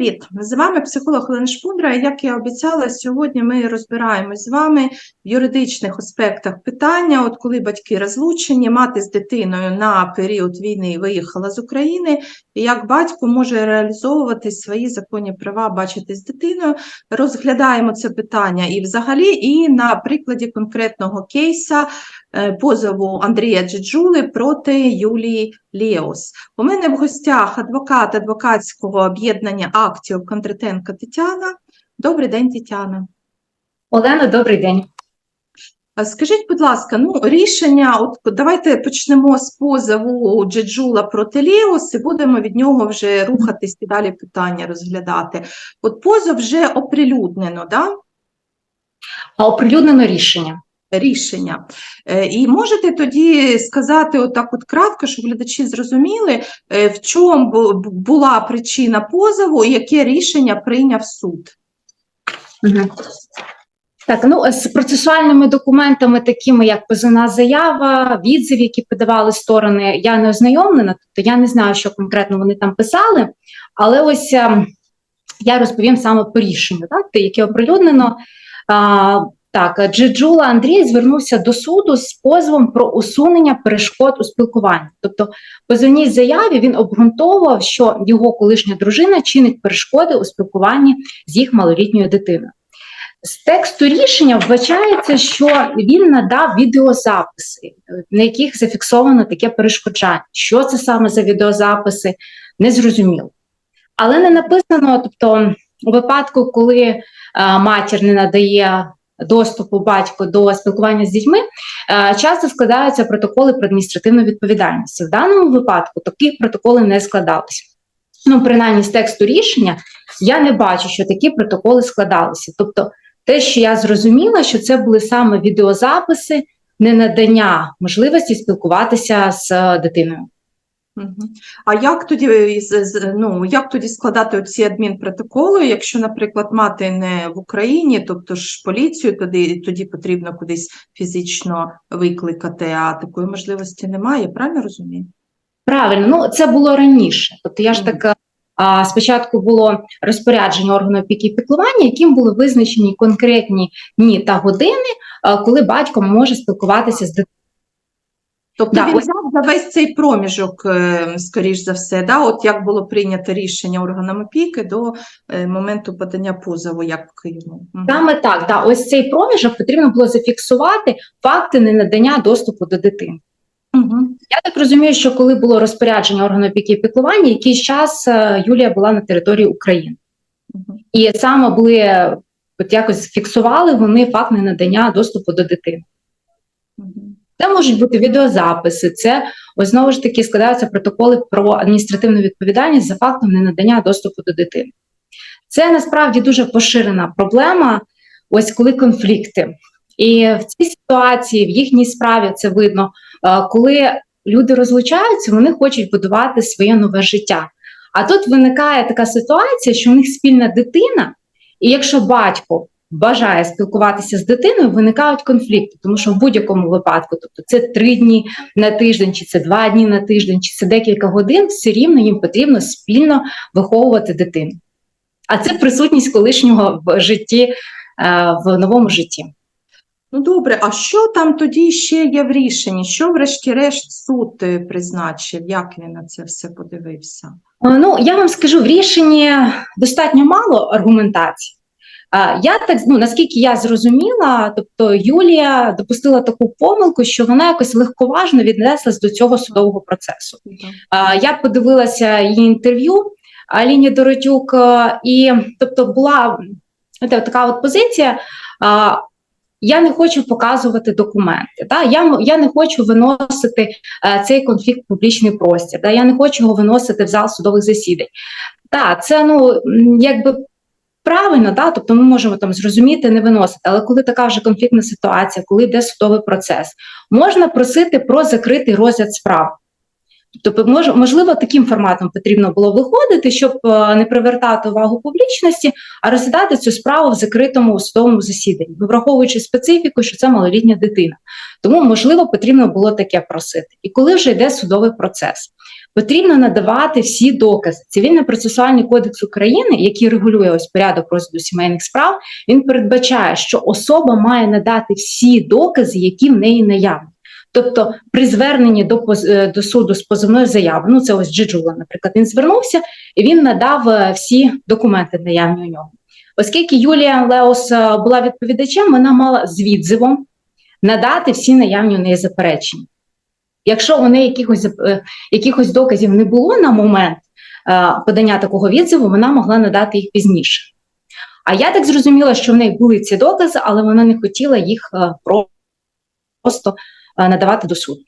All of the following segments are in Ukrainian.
привіт! З вами психолог Олена Шпундра. Як я обіцяла, сьогодні ми розбираємось з вами в юридичних аспектах питання, от коли батьки розлучені, мати з дитиною на період війни виїхала з України, і як батько може реалізовувати свої законні права, бачити з дитиною. Розглядаємо це питання і взагалі, і на прикладі конкретного кейса позову Андрія Джеджули проти Юлії Лєос. У мене в гостях адвокат адвокатського об'єднання актів Кондратенко Тетяна. Добрий день, Тетяна. Олена, добрий день. Скажіть, будь ласка, ну рішення, от давайте почнемо з позову Джеджула проти Лєос і будемо від нього вже рухатись і далі питання розглядати. От позов вже оприлюднено, да? А оприлюднено рішення. Рішення. Е, І можете тоді сказати отак от кратко, щоб глядачі зрозуміли, е, в чому бу- бу- була причина позову і яке рішення прийняв суд? Так, ну з процесуальними документами, такими як позивна заява, відзив, які подавали сторони, я не ознайомлена, тобто я не знаю, що конкретно вони там писали. Але ось е, я розповім саме по рішенню, так, яке оприлюднено. Так, Джеджула Андрій звернувся до суду з позовом про усунення перешкод у спілкуванні. Тобто, позивній заяві він обґрунтовував, що його колишня дружина чинить перешкоди у спілкуванні з їх малолітньою дитиною. З тексту рішення вбачається, що він надав відеозаписи, на яких зафіксовано таке перешкоджання. Що це саме за відеозаписи, не зрозуміло. Але не написано, тобто, у випадку, коли а, матір не надає доступу батько до спілкування з дітьми, часто складаються протоколи про адміністративну відповідальність. В даному випадку такі протоколи не складалися. Ну, принаймні, з тексту рішення я не бачу, що такі протоколи складалися. Тобто, те, що я зрозуміла, що це були саме відеозаписи, не надання можливості спілкуватися з е, дитиною. А як тоді, е, ну, як тоді складати ці адмінпротоколи, якщо, наприклад, мати не в Україні, тобто ж поліцію тоді, тоді потрібно кудись фізично викликати, а такої можливості немає, правильно розумію? Правильно, ну це було раніше. Тобто я ж так а, спочатку було розпорядження органу опіки і піклування, яким були визначені конкретні дні та години, а, коли батько може спілкуватися з дитиною. Тобто Да, він ось- взяв за весь цей проміжок, е, скоріш за все, да? от як було прийнято рішення органом опіки до е, моменту подання позову, як. Мгм. Саме так, да, ось цей проміжок потрібно було зафіксувати факти ненадання доступу до дитини. Мгм. Я так розумію, що коли було розпорядження органу опіки і піклування, якийсь час е, Юлія була на території України. Мгм. І саме були от якось фіксували вони факт ненадання доступу до дитини. Мгм. Це можуть бути відеозаписи, це ось знову ж таки складаються протоколи про адміністративну відповідальність за фактом ненадання доступу до дитини. Це насправді дуже поширена проблема, ось коли конфлікти. І в цій ситуації, в їхній справі це видно, е, коли люди розлучаються, вони хочуть будувати своє нове життя. А тут виникає така ситуація, що в них спільна дитина, і якщо батько бажає спілкуватися з дитиною, виникають конфлікти, тому що в будь-якому випадку, тобто це три дні на тиждень, чи це два дні на тиждень, чи це декілька годин, все рівно їм потрібно спільно виховувати дитину. А це присутність колишнього в житті, е, в новому житті. Ну добре, а що там тоді ще є в рішенні? Що, врешті-решт, суд е, призначив? Як він на це все подивився? Е, Ну, я вам скажу, в рішенні достатньо мало аргументацій. Я так, ну, наскільки я зрозуміла, тобто Юлія допустила таку помилку, що вона якось легковажно віднеслась до цього судового процесу. А, Я подивилася її інтерв'ю Аліні Доротюк, і тобто була така от позиція. Я не хочу показувати документи. Та? Я, я не хочу виносити е, цей конфлікт в публічний простір. Та? Я не хочу його виносити в зал судових засідань. Так, це ну якби правильно, та? тобто ми можемо там зрозуміти, не виносити. Але коли така вже конфліктна ситуація, коли йде судовий процес, можна просити про закритий розгляд справ. Тобто, можливо, таким форматом потрібно було виходити, щоб е, не привертати увагу публічності, а розглядати цю справу в закритому судовому засіданні, враховуючи специфіку, що це малолітня дитина. Тому, можливо, потрібно було таке просити. І коли вже йде судовий процес, потрібно надавати всі докази. Цивільно-процесуальний кодекс України, який регулює ось порядок розгляду сімейних справ, він передбачає, що особа має надати всі докази, які в неї наявні. Тобто, при зверненні до е, до суду з позовною заявою, ну це ось Джиджула, наприклад, він звернувся і він надав е, всі документи наявні у нього. Оскільки Юлія Леос е, була відповідачем, вона мала з відзивом надати всі наявні у неї заперечення. Якщо неї якихось, е, якихось доказів не було на момент е, подання такого відзиву, вона могла надати їх пізніше. А я так зрозуміла, що в неї були ці докази, але вона не хотіла їх е, просто надавати до суду.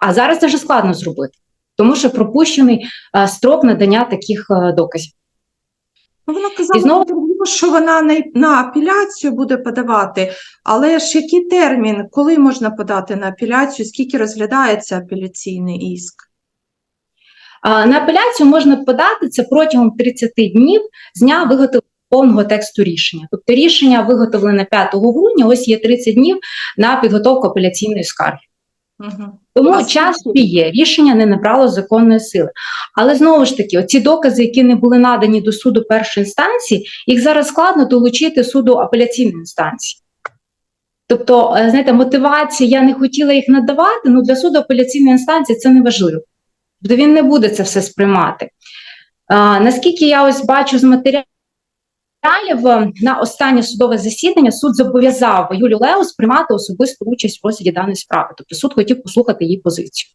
А зараз це вже складно зробити, тому що пропущений строк надання таких доказів. Ну, вона казала, І знову- що вона на, на апеляцію буде подавати, але ж який термін, коли можна подати на апеляцію, скільки розглядається апеляційний іск? На апеляцію можна подати це протягом 30 днів з дня виготовлення повного тексту рішення. Тобто рішення виготовлене 5 грудня, ось є 30 днів на підготовку апеляційної скарги. Угу. Тому час є, рішення не набрало законної сили. Але знову ж таки, оці докази, які не були надані до суду першої інстанції, їх зараз складно долучити суду апеляційної інстанції. Тобто, е, знаєте, мотивація, я не хотіла їх надавати, ну для суду апеляційної інстанції це не важливо. Тобто він не буде це все сприймати. А, наскільки я ось бачу з матеріалів, е, на останнє судове засідання суд зобов'язав Юлю Леус приймати особисту участь в розгляді даної справи. Тобто суд хотів послухати її позицію.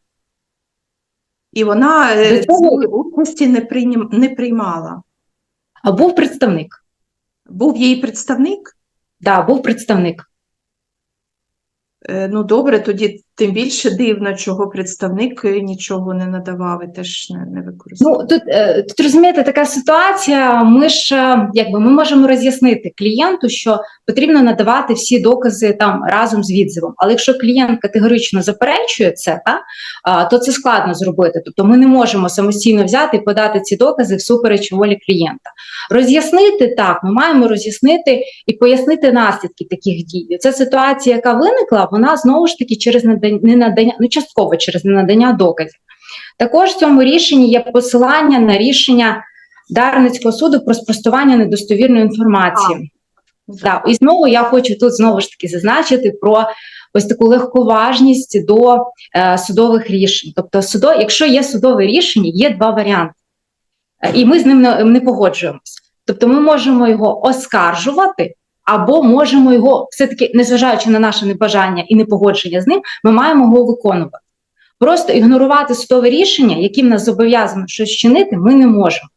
І вона е, цього- цієї участі не, прийнім, не приймала. А був представник. Був її представник? Да, був представник. Е, Ну, добре, тоді тим більше дивно, чого представник нічого не надавав і теж не, не використовував. Ну тут, е, тут розумієте, така ситуація. Ми ж е, якби ми можемо роз'яснити клієнту, що потрібно надавати всі докази там разом з відзивом. Але якщо клієнт категорично заперечує це, та, то це складно зробити. Тобто ми не можемо самостійно взяти і подати ці докази всупереч волі клієнта. Роз'яснити так, ми маємо роз'яснити і пояснити наслідки таких дій. Ця ситуація, яка виникла, вона знову ж таки через надання ненадання, ну частково через ненадання доказів. Також в цьому рішенні є посилання на рішення Дарницького суду про спростування недостовірної інформації. Так, і знову я хочу тут знову ж таки зазначити про ось таку легковажність до е, судових рішень. Тобто, судо, якщо є судове рішення, є два варіанти, Е, і ми з ним не, не погоджуємося. Тобто, ми можемо його оскаржувати. Або можемо його, все-таки, незважаючи на наше небажання і непогодження з ним, ми маємо його виконувати. Просто ігнорувати судове рішення, яким нас зобов'язано щось чинити, ми не можемо.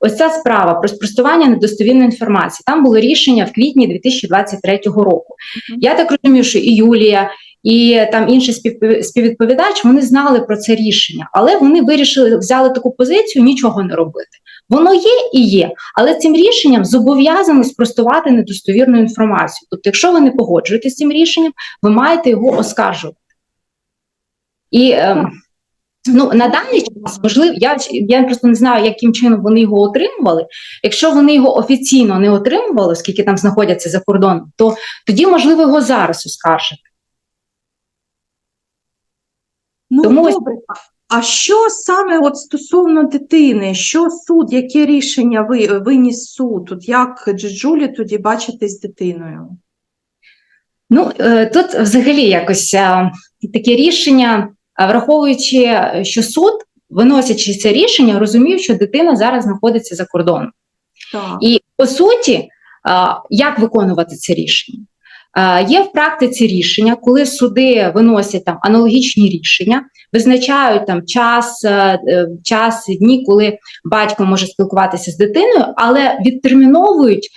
Ось ця справа про спростування недостовірної інформації. Там було рішення в квітні 2023 року. Мгм. Я так розумію, що і Юлія, і там інший співвідповідач вони знали про це рішення, але вони вирішили взяли таку позицію нічого не робити. Воно є і є, але цим рішенням зобов'язано спростувати недостовірну інформацію. Тобто, якщо ви не погоджуєтеся з цим рішенням, ви маєте його оскаржувати. І ем, ну, на даний час, можливо, я, я просто не знаю, яким чином вони його отримували. Якщо вони його офіційно не отримували, оскільки там знаходяться за кордоном, то тоді можливо його зараз оскаржити. Ну, Тому добре. А що саме от стосовно дитини? Що суд, яке рішення ви, виніс суд? От як Джуджулі тоді бачитись з дитиною? Ну е, тут взагалі якось е, таке рішення, е, враховуючи, що суд, виносячи це рішення, розумів, що дитина зараз знаходиться за кордоном. Так. І по суті, як виконувати це рішення? Е, Є в практиці рішення, коли суди виносять там аналогічні рішення, визначають там час, е, е, час, дні, коли батько може спілкуватися з дитиною, але відтерміновують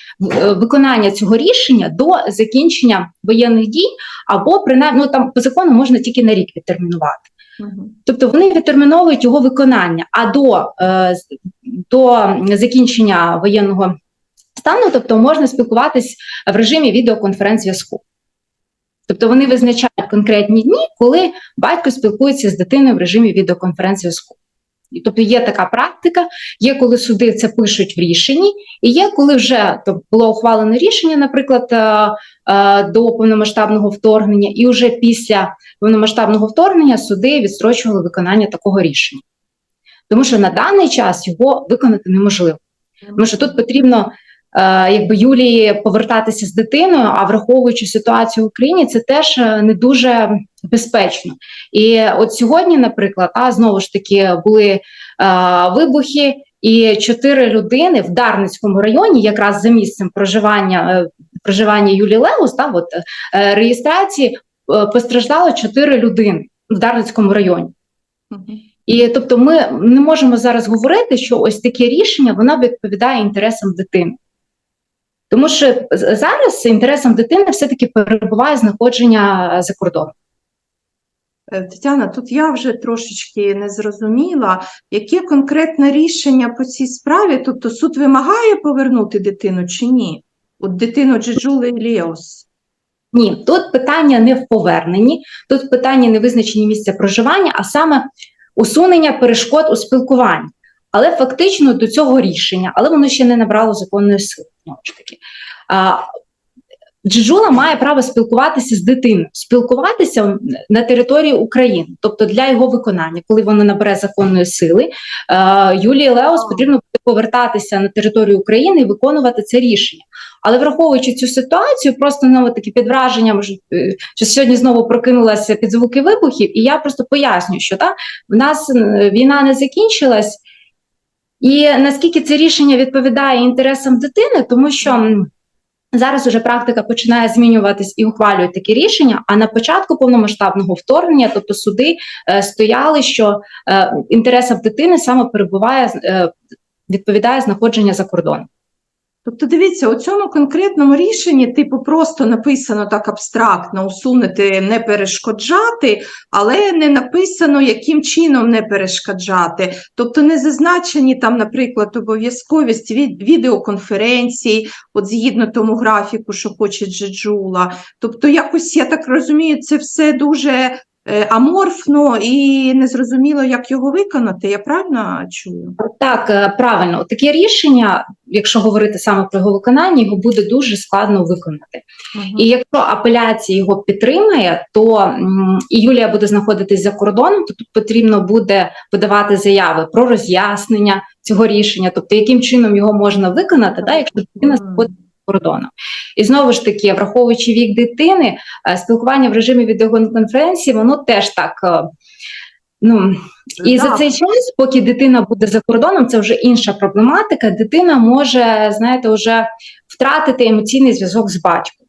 виконання цього рішення до закінчення воєнних дій, або принаймні ну, там по закону можна тільки на рік відтермінувати. Тобто вони відтерміновують його виконання, а до, до закінчення воєнного стану, тобто можна спілкуватись в режимі відеоконференц-зв'язку. Тобто вони визначають конкретні дні, коли батько спілкується з дитиною в режимі відеоконференц-зв'язку. Тобто є така практика, є коли суди це пишуть в рішенні, і є коли вже тобто, було ухвалено рішення, наприклад, е, е, до повномасштабного вторгнення, і вже після повномасштабного вторгнення суди відстрочували виконання такого рішення. тому що на даний час його виконати неможливо. Тому що тут потрібно якби Юлії повертатися з дитиною, а враховуючи ситуацію в Україні, це теж е, не дуже безпечно. І от сьогодні, наприклад, а знову ж таки були е, вибухи, і чотири людини в Дарницькому районі, якраз за місцем проживання е, проживання Юлії Леус, та от е, реєстрації е, постраждало чотири людини в Дарницькому районі. І тобто, ми не можемо зараз говорити, що ось таке рішення воно відповідає інтересам дитини. Тому що зараз інтересам дитини все-таки перебуває знаходження за кордоном. Е, Тетяна, тут я вже трошечки не зрозуміла, яке конкретне рішення по цій справі? Тобто суд вимагає повернути дитину чи ні? От дитину Джеджули Ліос. Ні, тут питання не в поверненні, тут питання не визначені місця проживання, а саме усунення перешкод у спілкуванні. Але фактично до цього рішення, але воно ще не набрало законної сили. Знову ж таки. А, Джеджула має право спілкуватися з дитиною, спілкуватися на території України, тобто для його виконання, коли воно набере законної сили, Юлії Леос потрібно буде повертатися на територію України і виконувати це рішення. Але враховуючи цю ситуацію, просто ну, такі під враженням, що, е, сьогодні знову прокинулася під звуки вибухів, і я просто поясню, що так, в нас е, війна не закінчилась, і наскільки це рішення відповідає інтересам дитини, тому що. Зараз уже практика починає змінюватись і ухвалюють такі рішення. А на початку повномасштабного вторгнення, тобто суди е, стояли, що е, інтересам дитини саме перебуває е, відповідає знаходження за кордоном. Тобто, дивіться, у цьому конкретному рішенні, типу, просто написано так абстрактно усунути, не перешкоджати, але не написано, яким чином не перешкоджати. Тобто не зазначені там, наприклад, обов'язковість від відеоконференцій, от згідно тому графіку, що хоче Джеджула. Тобто, якось я так розумію, це все дуже аморфно і незрозуміло, як його виконати. Я правильно чую? Так, е, правильно, таке рішення, якщо говорити саме про його виконання, його буде дуже складно виконати. Мгм. І якщо апеляція його підтримає, то і Юлія буде знаходитись за кордоном, то тут потрібно буде подавати заяви про роз'яснення цього рішення, тобто яким чином його можна виконати, да, якщо Мгм. знаходиться кордоном. І знову ж таки, враховуючи вік дитини, е, спілкування в режимі відеоконференції, воно теж так. е, Ну, і за цей час, поки дитина буде за кордоном, це вже інша проблематика. Дитина може, знаєте, вже втратити емоційний зв'язок з батьком.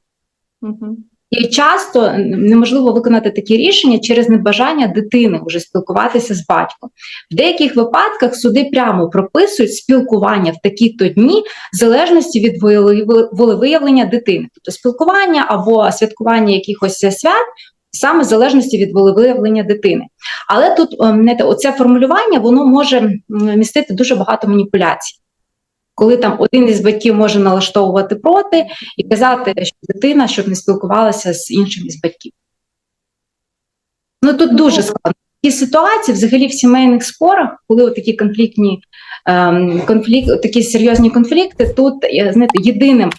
Мгм. І часто неможливо виконати такі рішення через небажання дитини вже спілкуватися з батьком. В деяких випадках суди прямо прописують спілкування в такі-то дні в залежності від волеви- волевиявлення дитини, тобто спілкування або святкування якихось свят. Саме в залежності від волевиявлення дитини. Але тут ем, знаєте, оце формулювання воно може містити дуже багато маніпуляцій. Коли там один із батьків може налаштовувати проти і казати, що дитина щоб не спілкувалася з іншим із батьків. Ну тут дуже складно. Такі ситуації, взагалі, в сімейних спорах, коли такі конфліктні ем, конфлікт, такі серйозні конфлікти, тут е, знаєте, єдиним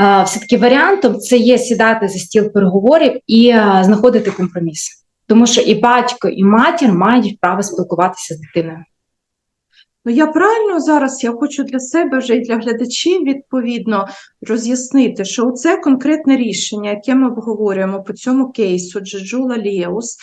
е, все-таки варіантом це є сідати за стіл переговорів і е, знаходити компроміс. Тому що і батько, і матір мають право спілкуватися з дитиною. Ну, я правильно зараз я хочу для себе вже і для глядачів відповідно роз'яснити, що це конкретне рішення, яке ми обговорюємо по цьому кейсу Джеджула Лєус,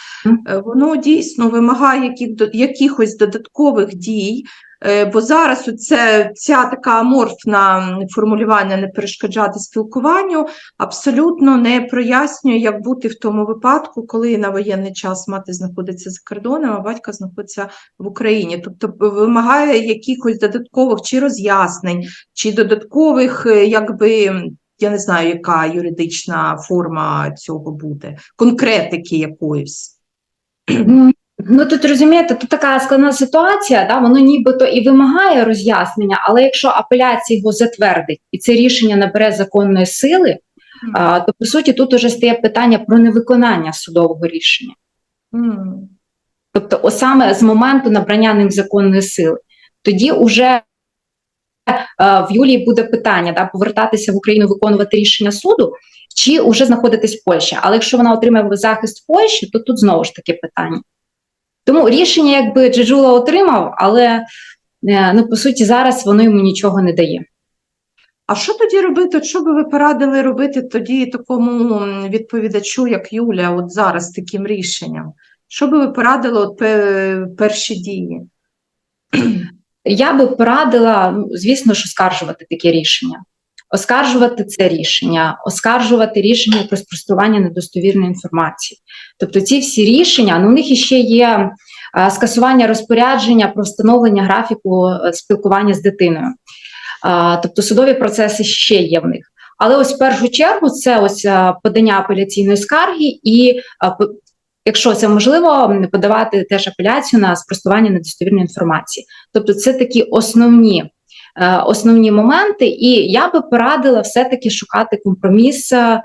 е, воно дійсно вимагає якихось додаткових дій. Е, Бо зараз оце, ця така аморфна формулювання не перешкоджати спілкуванню абсолютно не прояснює, як бути в тому випадку, коли на воєнний час мати знаходиться за кордоном, а батько знаходиться в Україні, тобто вимагає якихось додаткових чи роз'яснень, чи додаткових, е, якби я не знаю, яка юридична форма цього буде, конкретики якоїсь. Ну, тут розумієте, тут така складна ситуація, да, воно нібито і вимагає роз'яснення, але якщо апеляція його затвердить і це рішення набере законної сили, а, то по суті тут уже стає питання про невиконання судового рішення. М. Тобто, о, саме з моменту набрання ним законної сили, тоді вже е, в Юлії буде питання да, повертатися в Україну, виконувати рішення суду, чи вже знаходитись в Польщі. Але якщо вона отримає захист в Польщі, то тут знову ж таки питання. Тому рішення, якби Джеджула отримав, але е, ну по суті зараз воно йому нічого не дає. А що тоді робити? Що би ви порадили робити тоді такому відповідачу, як Юля, от зараз таким рішенням? Що би ви порадили от перші дії? Я би порадила, звісно, ж оскаржувати таке рішення. Оскаржувати це рішення, оскаржувати рішення про спростування недостовірної інформації. Тобто ці всі рішення, ну у них іще є е, скасування розпорядження про встановлення графіку е, спілкування з дитиною. Е, тобто судові процеси ще є в них. Але ось в першу чергу це ось подання апеляційної скарги, і якщо це можливо, подавати теж апеляцію на спростування недостовірної інформації. Тобто, це такі основні, основні моменти, і я би порадила все-таки шукати компроміс, е, е,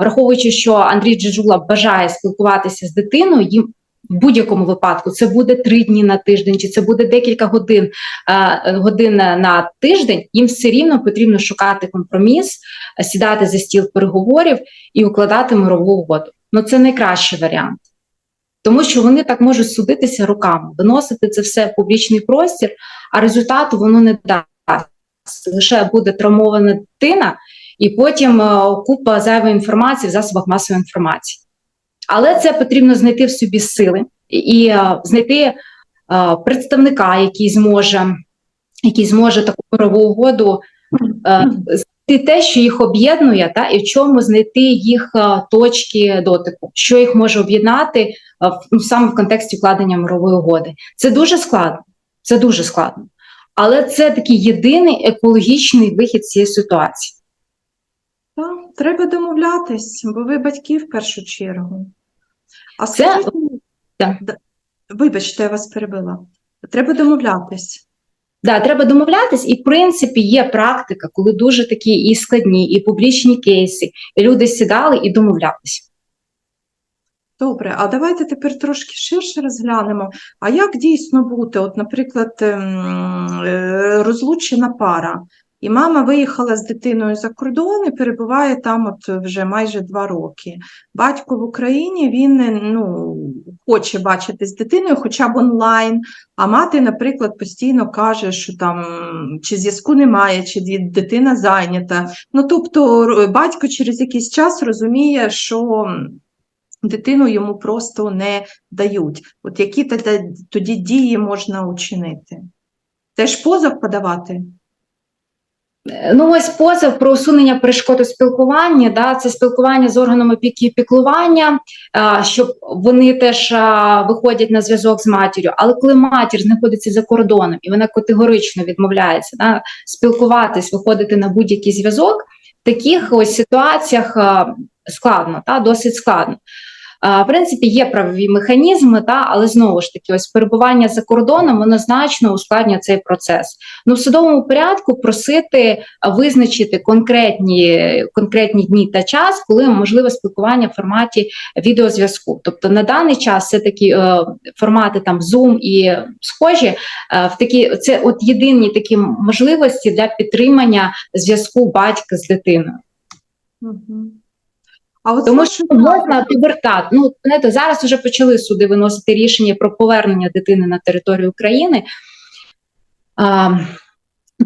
враховуючи, що Андрій Джеджула бажає спілкуватися з дитиною. Їм в будь-якому випадку це буде три дні на тиждень, чи це буде декілька годин, е, годин на тиждень. Їм все рівно потрібно шукати компроміс, е, сідати за стіл переговорів і укладати мирову угоду. Ну це найкращий варіант. Тому що вони так можуть судитися руками, виносити це все в публічний простір, а результату воно не дасть. Лише буде травмована дитина, і потім е, купа зайвої інформації в засобах масової інформації. Але це потрібно знайти в собі сили і, е, знайти е, представника, який зможе, який зможе таку мирову угоду знайти те, що їх об'єднує, та і в чому знайти їх точки дотику, що їх може об'єднати саме в контексті укладення мирової угоди. Це дуже складно. Це дуже складно. Але це такий єдиний екологічний вихід з цієї ситуації. Так, треба домовлятись, бо ви батьки в першу чергу. А Це- скажіть, вибачте, я вас перебила. Треба домовлятись. Да, треба домовлятись, і в принципі є практика, коли дуже такі і складні, і публічні кейси, і люди сідали і домовлялись. Добре, а давайте тепер трошки ширше розглянемо. А як дійсно бути? От, наприклад, ем, е, розлучена пара, і мама виїхала з дитиною за кордон і перебуває там от вже майже два роки. Батько в Україні він е, ну, хоче бачити з дитиною хоча б онлайн, а мати, наприклад, постійно каже, що там чи зв'язку немає, чи дитина зайнята. Ну, тобто батько через якийсь час розуміє, що дитину йому просто не дають. От які тоді, дії можна учинити? Теж позов подавати? Ну, ось позов про усунення перешкод у спілкуванні, да, це спілкування з органами опіки і піклування, щоб вони теж виходять на зв'язок з матір'ю. Але коли матір знаходиться за кордоном і вона категорично відмовляється да, спілкуватись, виходити на будь-який зв'язок, в таких ось ситуаціях складно, та, досить складно. В принципі, є правові механізми, та, але знову ж таки, ось перебування за кордоном воно значно ускладнює цей процес. Ну, в судовому порядку просити визначити конкретні, конкретні дні та час, коли можливе спілкування в форматі відеозв'язку. Тобто на даний час все такі е, формати там Zoom і схожі, е, в такі це от єдині такі можливості для підтримання зв'язку батька з дитиною. Мгм. А от Тому що можна повертати. Ну знаєте, зараз вже почали суди виносити рішення про повернення дитини на територію України. А,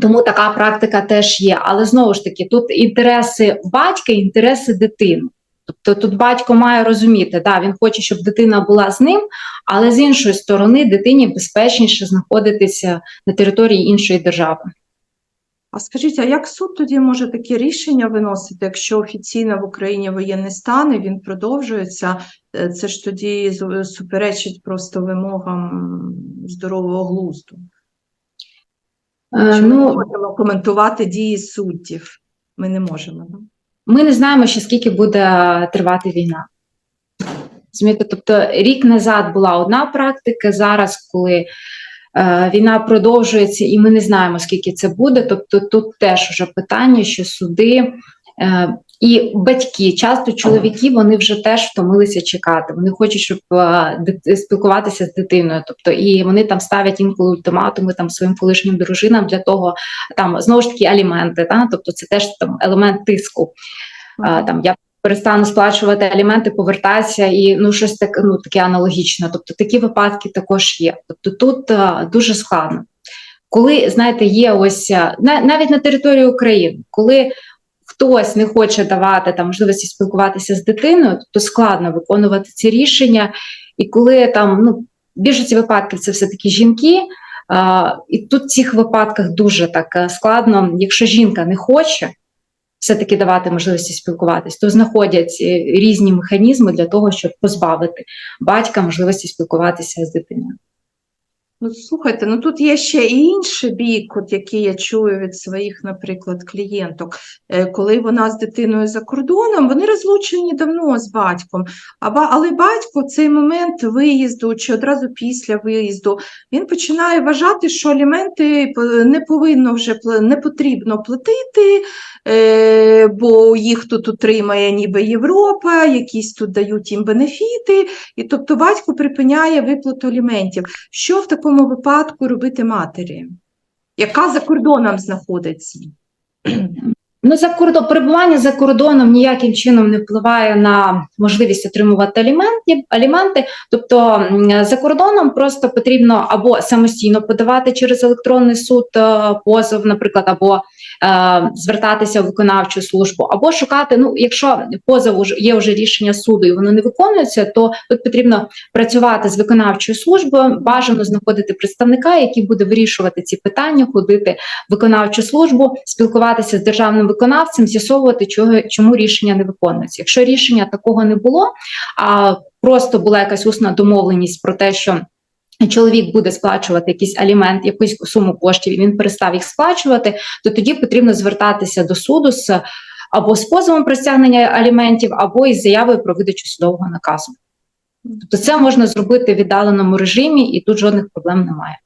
тому така практика теж є. Але знову ж таки, тут інтереси батька, інтереси дитини. Тобто тут батько має розуміти, да, він хоче, щоб дитина була з ним, але з іншої сторони дитині безпечніше знаходитися на території іншої держави. А скажіть, а як суд тоді може таке рішення виносити, якщо офіційно в Україні воєнний стан і він продовжується? Е, Це ж тоді суперечить просто вимогам здорового глузду. Е, Чи ми ну, можемо коментувати дії суддів? Ми не можемо. да? ми не знаємо, ще скільки буде тривати війна. Тобто рік назад була одна практика, зараз, коли війна продовжується, і ми не знаємо, скільки це буде. Тобто тут теж вже питання, що суди е, і батьки, часто чоловіки, вони вже теж втомилися чекати. Вони хочуть, щоб е, спілкуватися з дитиною. Тобто, і вони там ставлять інколи ультиматуми там своїм колишнім дружинам для того, там знову ж таки аліменти. Та? Тобто, це теж там елемент тиску. Там я перестану сплачувати аліменти, повертатися і ну щось так, ну таке аналогічне. Тобто такі випадки також є. Тобто тут е, дуже складно. Коли знаєте, є ось е, на- навіть на території України, коли хтось не хоче давати там можливості спілкуватися з дитиною, тобто складно виконувати ці рішення, і коли там ну більшості випадків це все таки жінки. А, і тут в цих випадках дуже так е, складно, якщо жінка не хоче все-таки давати можливості спілкуватись, то знаходять е, різні механізми для того, щоб позбавити батька можливості спілкуватися з дитиною. Ну, слухайте, ну тут є ще і інший бік, от який я чую від своїх, наприклад, клієнток. Е, Коли вона з дитиною за кордоном, вони розлучені давно з батьком. Але батько в цей момент виїзду чи одразу після виїзду він починає вважати, що аліменти не повинно вже не потрібно платити, е, бо їх тут утримає ніби Європа, якісь тут дають їм бенефіти, і тобто батько припиняє виплату аліментів. Що в такому випадку робити матері, яка за кордоном знаходиться? Ну, за кордон перебування за кордоном ніяким чином не впливає на можливість отримувати аліменти. аліменти. Тобто за кордоном просто потрібно або самостійно подавати через електронний суд е, позов, наприклад, або звертатися в виконавчу службу, або шукати. Ну, якщо позов є вже рішення суду і воно не виконується, то тут потрібно працювати з виконавчою службою. Бажано знаходити представника, який буде вирішувати ці питання, ходити в виконавчу службу, спілкуватися з державним виконавцем, з'ясовувати, чого чому рішення не виконується. Якщо рішення такого не було, а просто була якась усна домовленість про те, що Чоловік буде сплачувати якийсь алімент, якусь суму коштів, і він перестав їх сплачувати, то тоді потрібно звертатися до суду з або з позовом про стягнення аліментів, або із заявою про видачу судового наказу. Тобто це можна зробити в віддаленому режимі, і тут жодних проблем немає.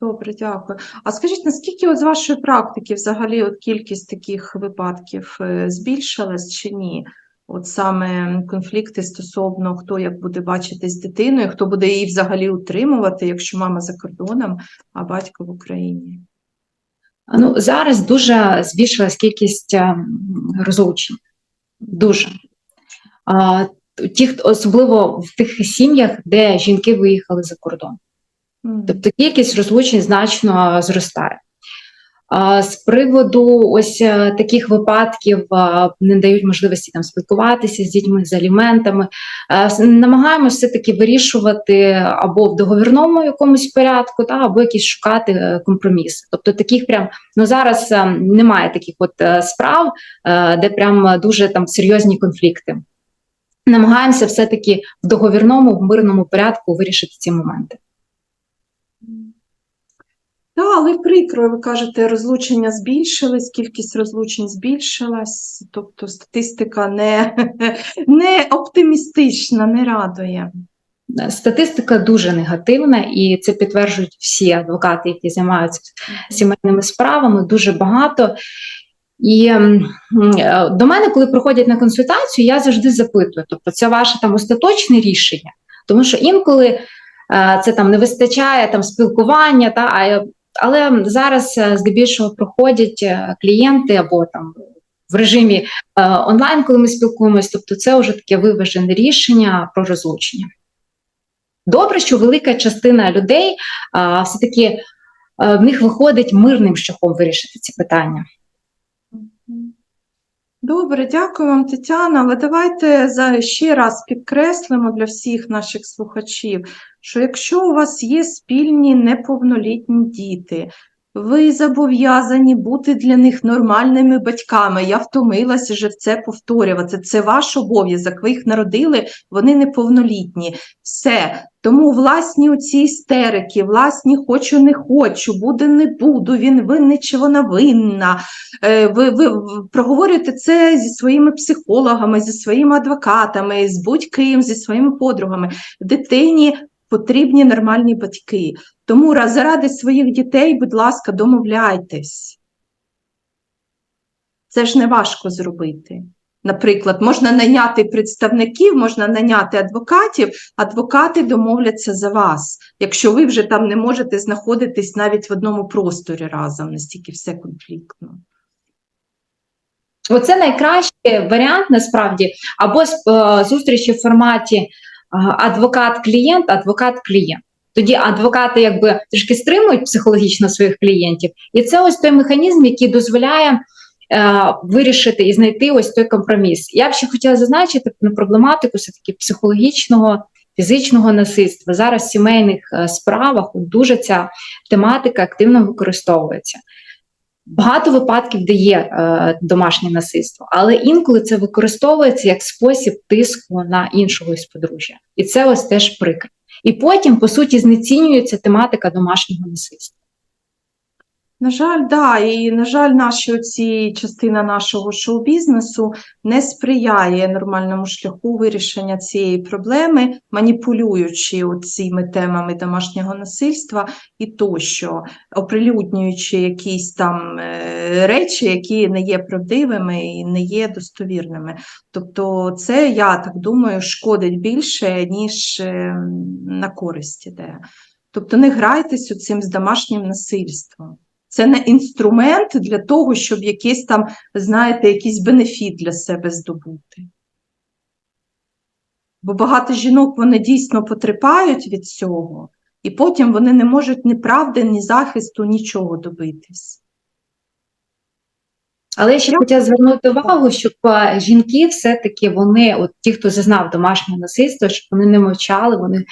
Добре, дякую. А скажіть, наскільки от з вашої практики взагалі от кількість таких випадків е, збільшилась чи ні? От саме конфлікти стосовно хто як буде бачитись з дитиною, хто буде її взагалі утримувати, якщо мама за кордоном, а батько в Україні? Ну, зараз дуже збільшилась кількість ем, розлучень. Дуже. А, ті, особливо в тих сім'ях, де жінки виїхали за кордон. М. Тобто кількість розлучень значно зростає. З приводу ось е, таких випадків не дають можливості там спілкуватися з дітьми з аліментами. Е, Намагаємося все-таки вирішувати або в договірному якомусь порядку, та, або якісь шукати е, компроміси. Тобто таких прям ну зараз е, немає таких от е, справ, е, де прям дуже там серйозні конфлікти. Намагаємося все-таки в договірному, в мирному порядку вирішити ці моменти. Так, але прикро, ви кажете, розлучення збільшились, кількість розлучень збільшилась, тобто статистика не, не оптимістична, не радує. Статистика дуже негативна, і це підтверджують всі адвокати, які займаються сімейними справами, дуже багато. І е, до мене, коли приходять на консультацію, я завжди запитую: тобто, це ваше там остаточне рішення, тому що інколи е, це там не вистачає там спілкування, та а але зараз е, здебільшого проходять е, клієнти або там в режимі е, онлайн, коли ми спілкуємось, тобто це вже таке виважене рішення про розлучення. Добре, що велика частина людей все-таки в них виходить мирним шляхом вирішити ці питання. Добре, дякую вам, Тетяна. Але давайте ще раз підкреслимо для всіх наших слухачів, що якщо у вас є спільні неповнолітні діти, ви зобов'язані бути для них нормальними батьками. Я втомилася вже в це повторювати. Це ваш обов'язок. Ви їх народили, вони неповнолітні. Все. Тому власні оці істерики, власні хочу, не хочу, буде, не буду, він винний чи вона винна. Е, Ви, ви проговорюєте це зі своїми психологами, зі своїми адвокатами, з будь-ким, зі своїми подругами. Дитині потрібні нормальні батьки. Тому заради своїх дітей, будь ласка, домовляйтесь. Це ж не важко зробити. Наприклад, можна найняти представників, можна найняти адвокатів, адвокати домовляться за вас, якщо ви вже там не можете знаходитись навіть в одному просторі разом, настільки все конфліктно. Оце найкращий варіант насправді, або е, зустрічі в форматі адвокат-клієнт, адвокат-клієнт. Тоді адвокати якби трішки стримують психологічно своїх клієнтів, і це ось той механізм, який дозволяє е, вирішити і знайти ось той компроміс. Я б ще хотіла зазначити на проблематику все таки психологічного, фізичного насильства. Зараз в сімейних е, справах дуже ця тематика активно використовується. Багато випадків, де є е, домашнє насильство, але інколи це використовується як спосіб тиску на іншого із подружжя. І це ось теж прикро. І потім, по суті, знецінюється тематика домашнього насильства. На жаль, да, і на жаль, наші оці частина нашого шоу-бізнесу не сприяє нормальному шляху вирішення цієї проблеми, маніпулюючи цими темами домашнього насильства і тощо, оприлюднюючи якісь там е, речі, які не є правдивими і не є достовірними. Тобто, це я так думаю, шкодить більше, ніж е, на користь іде. Тобто, не грайтесь у цим з домашнім насильством. Це не інструмент для того, щоб якийсь там, знаєте, якийсь бенефіт для себе здобути. Бо багато жінок вони дійсно потерпають від цього, і потім вони не можуть ні правди, ні захисту, нічого добитись. Але я ще хотіла звернути увагу, щоб е, жінки все-таки вони, от ті, хто зазнав домашнього насильства, щоб вони не мовчали. Вони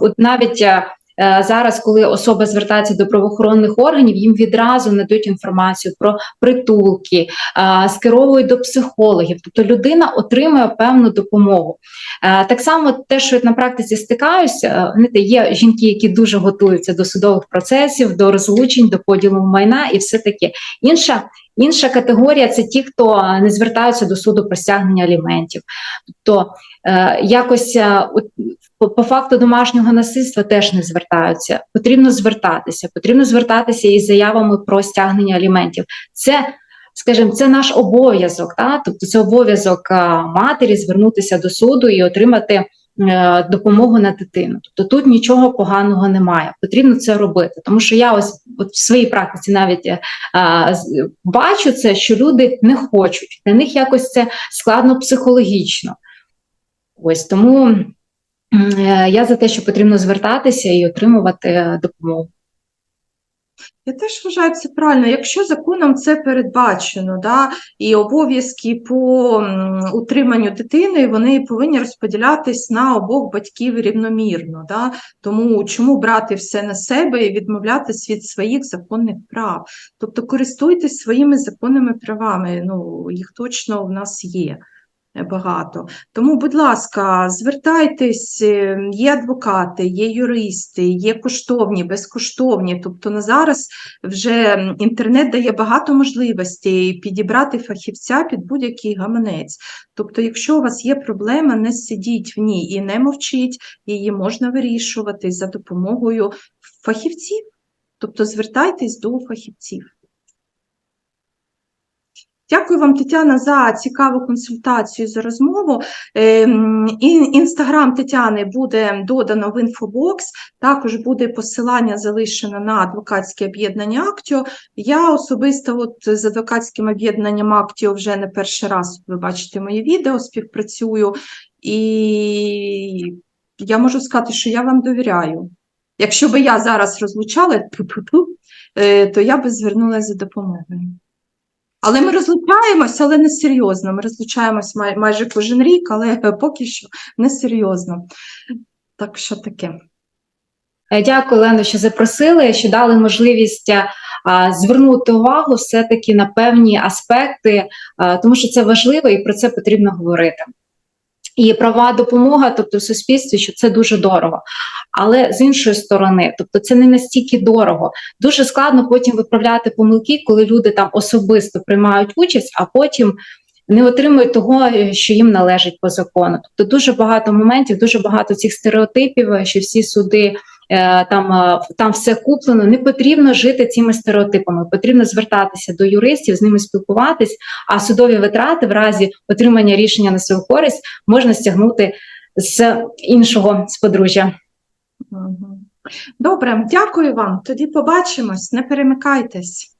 от навіть е, зараз, коли особа звертається до правоохоронних органів, їм відразу надають інформацію про притулки, е, скеровують до психологів. Тобто людина отримує певну допомогу. Е, Так само, те, що я на практиці стикаюся, е, є жінки, які дуже готуються до судових процесів, до розлучень, до поділу майна і все таке. Інша Інша категорія це ті, хто не звертаються до суду про стягнення аліментів. Тобто е, якось е, по, по факту домашнього насильства теж не звертаються. Потрібно звертатися, потрібно звертатися із заявами про стягнення аліментів. Це, скажімо, це наш обов'язок. Та? Тобто це обов'язок матері звернутися до суду і отримати. е, Допомогу на дитину, тобто тут нічого поганого немає. Потрібно це робити, тому що я ось от в своїй практиці навіть е, бачу це, що люди не хочуть. Для них якось це складно психологічно. Ось тому я за те, що потрібно звертатися і отримувати е, допомогу. Я теж вважаю це правильно. Якщо законом це передбачено, да, і обов'язки по утриманню дитини вони повинні розподілятись на обох батьків рівномірно. Да? Тому чому брати все на себе і відмовлятись від своїх законних прав? Тобто користуйтесь своїми законними правами. Ну, їх точно в нас є. Багато. Тому, будь ласка, звертайтесь, е, є адвокати, є юристи, є коштовні, безкоштовні. Тобто на зараз вже інтернет дає багато можливостей підібрати фахівця під будь-який гаманець. Тобто, якщо у вас є проблема, не сидіть в ній і не мовчіть, її можна вирішувати за допомогою фахівців. Тобто звертайтесь до фахівців. Дякую вам, Тетяна, за цікаву консультацію, за розмову. Ем, Інстаграм Тетяни буде додано в інфобокс. Також буде посилання залишено на адвокатське об'єднання Актіо. Я особисто от з адвокатським об'єднанням Актіо вже не перший раз, ви бачите моє відео, співпрацюю. І я можу сказати, що я вам довіряю. Якщо би я зараз розлучала, е, то я би звернулася за допомогою. Але ми розлучаємося, але не серйозно. Ми розлучаємось май- майже кожен рік, але поки що не серйозно. Так що таке. Е, Дякую, Лено, що запросили, що дали можливість е, а, звернути увагу все-таки на певні аспекти, а, тому що це важливо і про це потрібно говорити. І права допомога, тобто в суспільстві, що це дуже дорого. Але з іншої сторони, тобто це не настільки дорого. Дуже складно потім виправляти помилки, коли люди там особисто приймають участь, а потім не отримують того, що їм належить по закону. Тобто дуже багато моментів, дуже багато цих стереотипів, що всі суди. Е, Там, е, там все куплено, не потрібно жити цими стереотипами. Потрібно звертатися до юристів, з ними спілкуватись, а судові витрати в разі отримання рішення на свою користь можна стягнути з іншого з подружжя. Добре, дякую вам. Тоді побачимось. Не перемикайтесь.